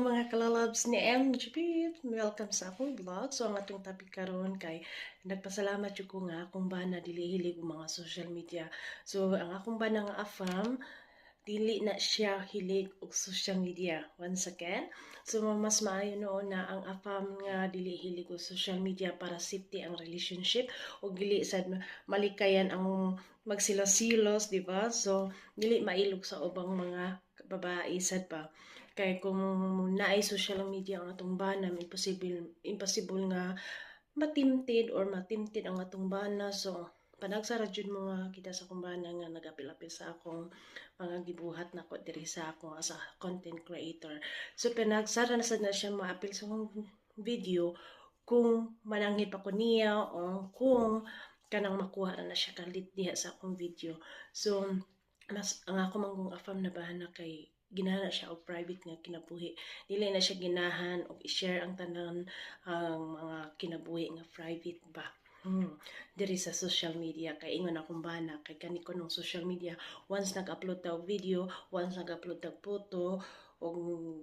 mga kalalabs ni MGP. Welcome sa akong vlog. So ang atong topic karon kay nagpasalamat jud ko nga akong bana dili hilig og mga social media. So ang akong bana nga afam dili na siya hilig og social media once again. So mas maayo noon na ang afam nga dili hilig og social media para safety ang relationship ug dili sad malikayan ang magsilos-silos, di ba? So dili mailog sa ubang mga babae sad pa kay kung naay social media ang atong bana impossible impossible nga matimted or matimted ang atong bana. So panagsara jud mo nga kita sa akong bana nga nagapil-apil sa akong mga gibuhat na ko diri sa ako as a content creator. So panagsara na sad na siya maapil sa akong video kung manangit pa ko niya o kung kanang makuha na, na siya kalit diha sa akong video. So mas ang ako manggong afam na bahana kay ginana siya og private nga kinabuhi dili na siya ginahan og i-share ang tanan ang mga kinabuhi nga private ba Hmm. diri sa social media kay ingon akong bana kay kani ko nung social media once nag-upload ta video once nag-upload ta photo og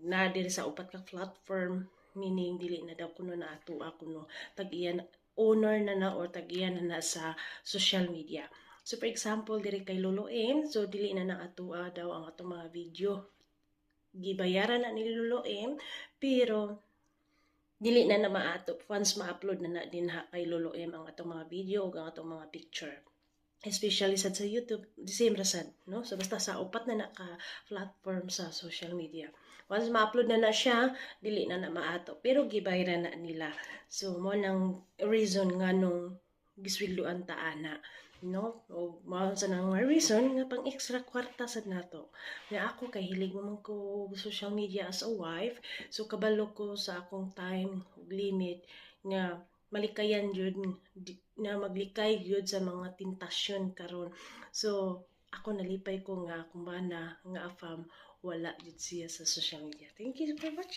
na diri sa upat ka platform meaning dili na daw kuno na ato ako no tag iyan owner na na or tag iyan na na sa social media So for example, diri kay Lolo M, so dili na na atua daw ang atong mga video. Gibayaran na ni Lolo M, pero dili na na maato once ma-upload na na din ha kay Lolo M ang atong mga video ug ang atong mga picture. Especially sad sa YouTube, the same rasad, no? So basta sa upat na na ka platform sa social media. Once ma-upload na na siya, dili na na maato. Pero gibayaran na nila. So mo nang reason nga nung giswildoan ta ana no? O mao sa nang reason nga pang extra kwarta sad nato. Nga ako kay hilig mo man ko social media as a wife so kabalo ko sa akong time ug limit nga malikayan jud na maglikay jud sa mga tentasyon karon. So ako nalipay ko nga akong bana nga afam wala jud siya sa social media. Thank you for watching